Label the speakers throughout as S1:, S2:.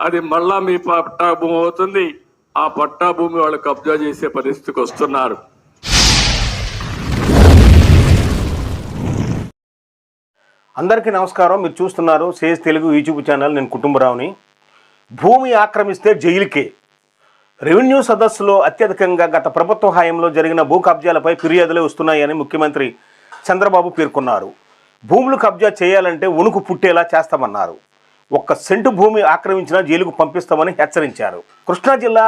S1: అది మళ్ళా మీ పట్టా భూమి అవుతుంది. ఆ పట్టా భూమి వాళ్ళు కబ్జా చేసే పరిస్థితికి వస్తున్నారు.
S2: అందరికీ నమస్కారం. మీరు చూస్తున్నారు సేజ్ తెలుగు యూట్యూబ్ ఛానల్. నేను కుటుంబరావుని. భూమి ఆక్రమిస్తే జైలుకే. రెవెన్యూ సదస్సులో అత్యధికంగా గత ప్రభుత్వ హయాంలో జరిగిన భూ కబ్జాలపై ఫిర్యాదులే వస్తున్నాయని ముఖ్యమంత్రి చంద్రబాబు పేర్కొన్నారు. భూములు కబ్జా చేయాలంటే ఉణుకు పుట్టేలా చేస్తామన్నారు. ఒక్క సెంటు భూమి ఆక్రమించినా జైలుకు పంపిస్తామని హెచ్చరించారు. కృష్ణా జిల్లా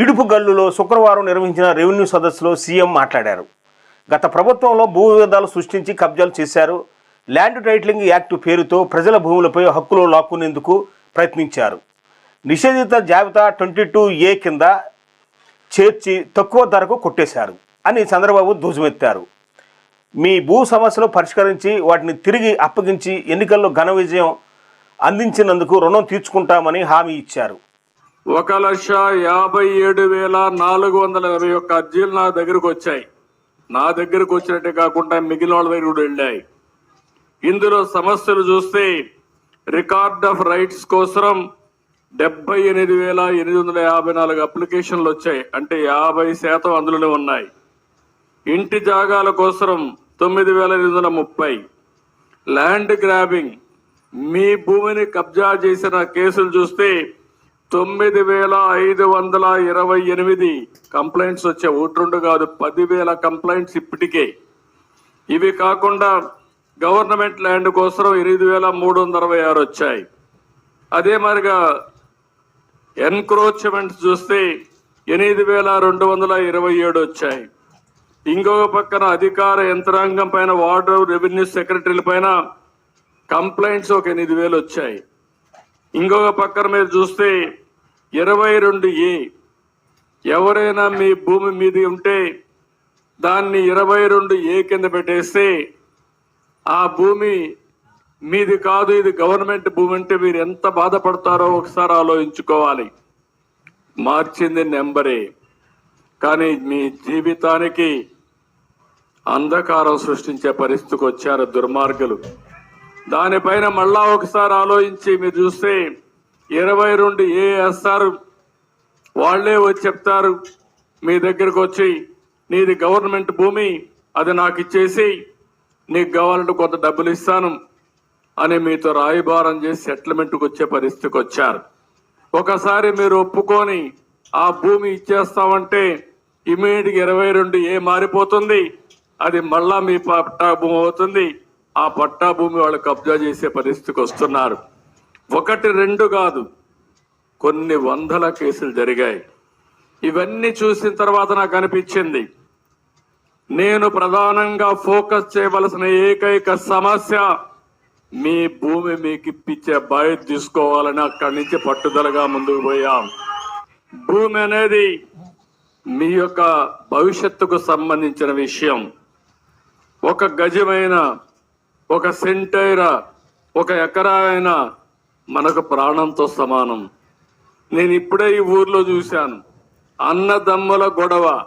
S2: ఇడుపుగల్లులో శుక్రవారం నిర్వహించిన రెవెన్యూ సదస్సులో సీఎం మాట్లాడారు. గత ప్రభుత్వంలో భూ వివాదాలు సృష్టించి కబ్జాలు చేశారు. ల్యాండ్ టైటిలింగ్ యాక్ట్ పేరుతో ప్రజల భూములపై హక్కులు లాక్కునేందుకు ప్రయత్నించారు. నిషేధిత జాబితా ట్వంటీ టూ ఏ కింద చేర్చి తక్కువ ధరకు కొట్టేశారు అని చంద్రబాబు ధ్వజమెత్తారు. మీ భూ సమస్యలు పరిష్కరించి వాటిని తిరిగి అప్పగించి ఎన్నికల్లో ఘన విజయం అందించినందుకు రుణం తీర్చుకుంటామని హామీ ఇచ్చారు.
S1: ఒక లక్ష యాభై ఏడు వేల నాలుగు వందల ఇరవై ఒక్క అర్జీలు నా దగ్గరకు వచ్చాయి. నా దగ్గరకు వచ్చినట్టే కాకుండా మిగిలిన వాళ్ళ దగ్గర కూడా వెళ్ళాయి. ఇందులో సమస్యలు చూస్తే రికార్డ్ ఆఫ్ రైట్స్ కోసం డెబ్బై ఎనిమిది వేల ఎనిమిది వందల యాభై నాలుగు అప్లికేషన్లు వచ్చాయి. అంటే యాభై శాతం అందులోనే ఉన్నాయి. ఇంటి జాగాల కోసం తొమ్మిది వేల ఎనిమిది వందల ముప్పై. ల్యాండ్ గ్రాబింగ్ మీ భూమిని కబ్జా చేసిన కేసులు చూస్తే తొమ్మిది వేల ఐదు వందల ఇరవై ఎనిమిది కంప్లైంట్స్ వచ్చే ఒకటి కాదు పదివేల కంప్లైంట్స్ ఇప్పటికే. ఇవి కాకుండా గవర్నమెంట్ ల్యాండ్ కోసం ఎనిమిది వేల మూడు వందల అరవై ఆరు వచ్చాయి. అదే మరిగా ఎన్క్రోచ్మెంట్స్ చూస్తే ఎనిమిది వేల రెండు వందల ఇరవై ఏడు వచ్చాయి. ఇంకొక పక్కన అధికార యంత్రాంగం పైన వార్డు రెవెన్యూ సెక్రటరీల పైన కంప్లైంట్స్ ఒక ఎనిమిది వేలు వచ్చాయి. ఇంకొక పక్కన మీరు చూస్తే ఇరవై రెండు ఏ. ఎవరైనా మీ భూమి మీది ఉంటే దాన్ని ఇరవై రెండు ఏ కింద పెట్టేస్తే ఆ భూమి మీది కాదు ఇది గవర్నమెంట్ భూమి అంటే మీరు ఎంత బాధపడతారో ఒకసారి ఆలోచించుకోవాలి. మార్చింది నెంబరే. కానీ మీ జీవితానికి అంధకారం సృష్టించే పరిస్థితికి వచ్చారు దుర్మార్గులు. దానిపైన మళ్ళా ఒకసారి ఆలోచించి మీరు చూస్తే ఇరవై రెండు ఏ వేస్తారు వాళ్ళే వచ్చి చెప్తారు మీ దగ్గరకు వచ్చి నీది గవర్నమెంట్ భూమి అది నాకు ఇచ్చేసి నీకు కావాలంటే కొంత డబ్బులు ఇస్తాను అని మీతో రాయిభారం చేసి సెటిల్మెంట్కి వచ్చే పరిస్థితికి వచ్చారు. ఒకసారి మీరు ఒప్పుకొని ఆ భూమి ఇచ్చేస్తామంటే ఇమీడియట్గా ఇరవై రెండు ఏ మారిపోతుంది అది మళ్ళా మీ పట్టా భూమి అవుతుంది. ఆ పట్టా భూమి వాళ్ళు కబ్జా చేసే పరిస్థితికి వస్తున్నారు. ఒకటి రెండు కాదు. కొన్ని వందల కేసులు జరిగాయి. ఇవన్నీ చూసిన తర్వాత నాకు అనిపించింది నేను ప్రధానంగా ఫోకస్ చేయవలసిన ఏకైక సమస్య మీ భూమి మీకు ఇప్పించే బాధ్యత తీసుకోవాలని అక్కడి నుంచి పట్టుదలగా ముందుకు పోయాం. భూమి అనేది మీ యొక్క భవిష్యత్తుకు సంబంధించిన విషయం. ఒక గజమైన ఒక సెంటైర ఒక ఎకరా అయినా మనకు ప్రాణంతో సమానం. నేను ఇప్పుడే ఈ ఊర్లో చూశాను. అన్నదమ్ముల గొడవ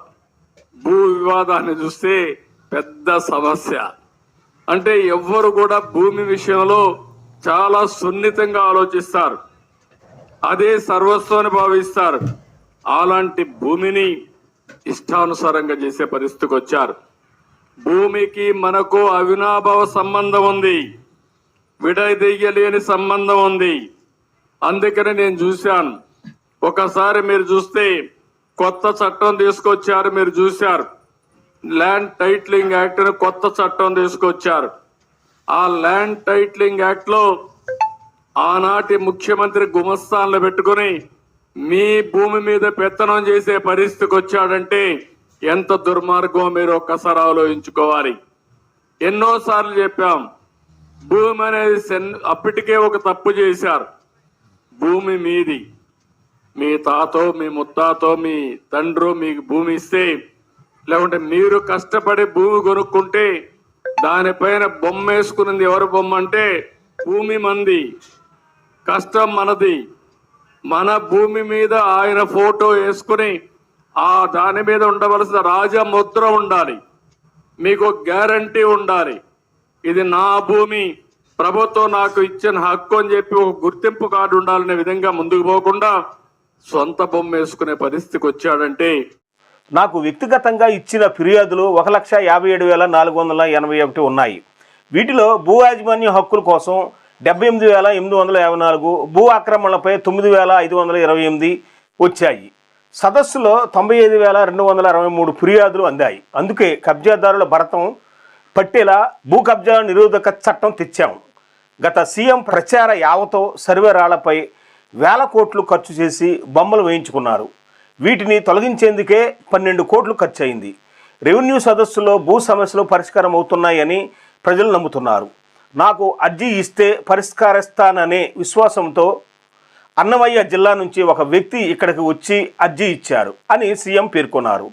S1: భూ వివాదాన్ని చూస్తే పెద్ద సమస్య. అంటే ఎవ్వరు కూడా భూమి విషయంలో చాలా సున్నితంగా ఆలోచిస్తారు. అదే సర్వస్వాన్ని భావిస్తారు. అలాంటి భూమిని ఇష్టానుసారంగా చేసే పరిస్థితికి వచ్చారు. భూమికి మనకు అవినాభావ సంబంధం ఉంది. విడదీయలేని సంబంధం ఉంది. అందుకని నేను చూశాను. ఒకసారి మీరు చూస్తే కొత్త చట్టం తీసుకొచ్చారు మీరు చూశారు. ల్యాండ్ టైట్లింగ్ యాక్ట్ అని కొత్త చట్టం తీసుకొచ్చారు. ఆ ల్యాండ్ టైట్లింగ్ యాక్ట్లో ఆనాటి ముఖ్యమంత్రి గుమస్థాన్లు పెట్టుకుని మీ భూమి మీద పెత్తనం చేసే పరిస్థితికి వచ్చాడంటే ఎంత దుర్మార్గం మీరు ఒక్కసారి ఆలోచించుకోవాలి. ఎన్నోసార్లు చెప్పాం భూమి అనేది సెన్- అప్పటికే ఒక తప్పు చేశారు. భూమి మీది. మీ తాతో మీ ముత్తాతో మీ తండ్రు మీకు భూమి ఇస్తే లేకుంటే మీరు కష్టపడి భూమి కొనుక్కుంటే దానిపైన బొమ్మ వేసుకున్నది ఎవరు బొమ్మ అంటే భూమి మంది. కష్టం మనది. మన భూమి మీద ఆయన ఫోటో వేసుకుని ఆ దాని మీద ఉండవలసిన రాజముద్ర ఉండాలి. మీకు గ్యారంటీ ఉండాలి. ఇది నా భూమి. ప్రభుత్వం నాకు ఇచ్చిన హక్కు అని చెప్పి ఒక గుర్తింపు కార్డు ఉండాలనే విధంగా ముందుకు పోకుండా సొంత బొమ్మ వేసుకునే పరిస్థితికి వచ్చాడంటే
S2: నాకు వ్యక్తిగతంగా ఇచ్చిన ఫిర్యాదులు ఒక లక్ష యాభై ఏడు వేల నాలుగు వందల ఎనభై ఒకటి ఉన్నాయి. వీటిలో భూ యాజమాన్య హక్కుల కోసం డెబ్బై ఎనిమిది వేల ఎనిమిది వందల యాభై నాలుగు భూ ఆక్రమణలపై తొమ్మిది వేల ఐదు వందల ఇరవై ఎనిమిది వచ్చాయి. సదస్సులో తొంభై ఐదు వేల రెండు వందల అరవై మూడు ఫిర్యాదులు అందాయి. అందుకే కబ్జాదారుల భరతం పట్టేలా భూ కబ్జా నిరోధక చట్టం తెచ్చాము గత సీఎం ప్రచార యావతో సర్వేరాళ్ళపై వేల కోట్లు ఖర్చు చేసి బొమ్మలు వేయించుకున్నారు. వీటిని తొలగించేందుకే పన్నెండు కోట్లు ఖర్చు అయింది రెవెన్యూ సదస్సులో భూ సమస్యలు పరిష్కారం అవుతున్నాయని ప్రజలు నమ్ముతున్నారు. నాకు అర్జీ ఇస్తే పరిష్కరిస్తాననే విశ్వాసంతో అన్నమయ్య జిల్లా నుంచి ఒక వ్యక్తి ఇక్కడికి వచ్చి అర్జీ ఇచ్చారు అని సీఎం పేర్కొన్నారు.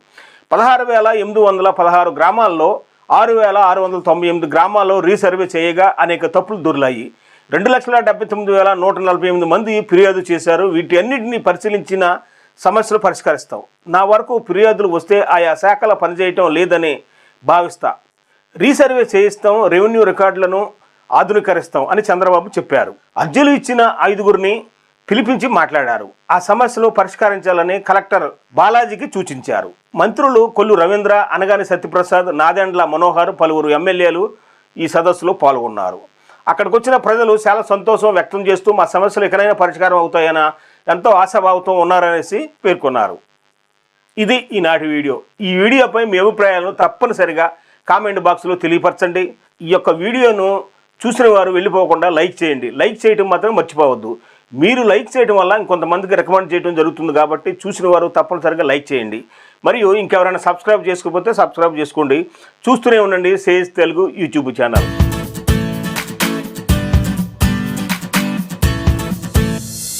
S2: పదహారు వేల ఎనిమిది వందల పదహారు గ్రామాల్లో ఆరు వేల ఆరు వందల తొంభై ఎనిమిది గ్రామాల్లో రీసర్వే చేయగా అనేక తప్పులు దొరిలాయి. రెండు లక్షల డెబ్బై తొమ్మిది వేల నూట నలభై ఎనిమిది మంది ఫిర్యాదు చేశారు. వీటి అన్నింటినీ పరిశీలించిన సమస్యలు పరిష్కరిస్తాం. నా వరకు ఫిర్యాదులు వస్తే ఆయా శాఖల పనిచేయటం లేదని భావిస్తా. రీసర్వే చేయిస్తాం రెవెన్యూ రికార్డులను ఆధునీకరిస్తాం అని చంద్రబాబు చెప్పారు. అర్జీలు ఇచ్చిన ఐదుగురిని పిలిపించి మాట్లాడారు. ఆ సమస్యలు పరిష్కరించాలని కలెక్టర్ బాలాజీకి సూచించారు. మంత్రులు కొల్లు రవీంద్ర అనగాని సత్యప్రసాద్ నాదెండ్ల మనోహర్ పలువురు ఎమ్మెల్యేలు ఈ సదస్సులో పాల్గొన్నారు. అక్కడికి వచ్చిన ప్రజలు చాలా సంతోషం వ్యక్తం చేస్తూ మా సమస్యలు ఎక్కడైనా పరిష్కారం అవుతాయనా? ఎంతో ఆశాభావంతో ఉన్నారనేసి పేర్కొన్నారు. ఇది ఈనాటి వీడియో. ఈ వీడియోపై మీ అభిప్రాయాలను తప్పనిసరిగా కామెంట్ బాక్స్లో తెలియపరచండి. ఈ యొక్క వీడియోను చూసిన వారు వెళ్ళిపోకుండా లైక్ చేయండి. లైక్ చేయటం మాత్రం మర్చిపోవద్దు. మీరు లైక్ చేయడం వల్ల ఇంకొంతమందికి రికమెండ్ చేయడం జరుగుతుంది కాబట్టి చూసిన వారు తప్పనిసరిగా లైక్ చేయండి. మరియు ఇంకెవరైనా సబ్స్క్రైబ్ చేసుకోకపోతే సబ్స్క్రైబ్ చేసుకోండి. చూస్తూనే ఉండండి. Sage Telugu YouTube channel.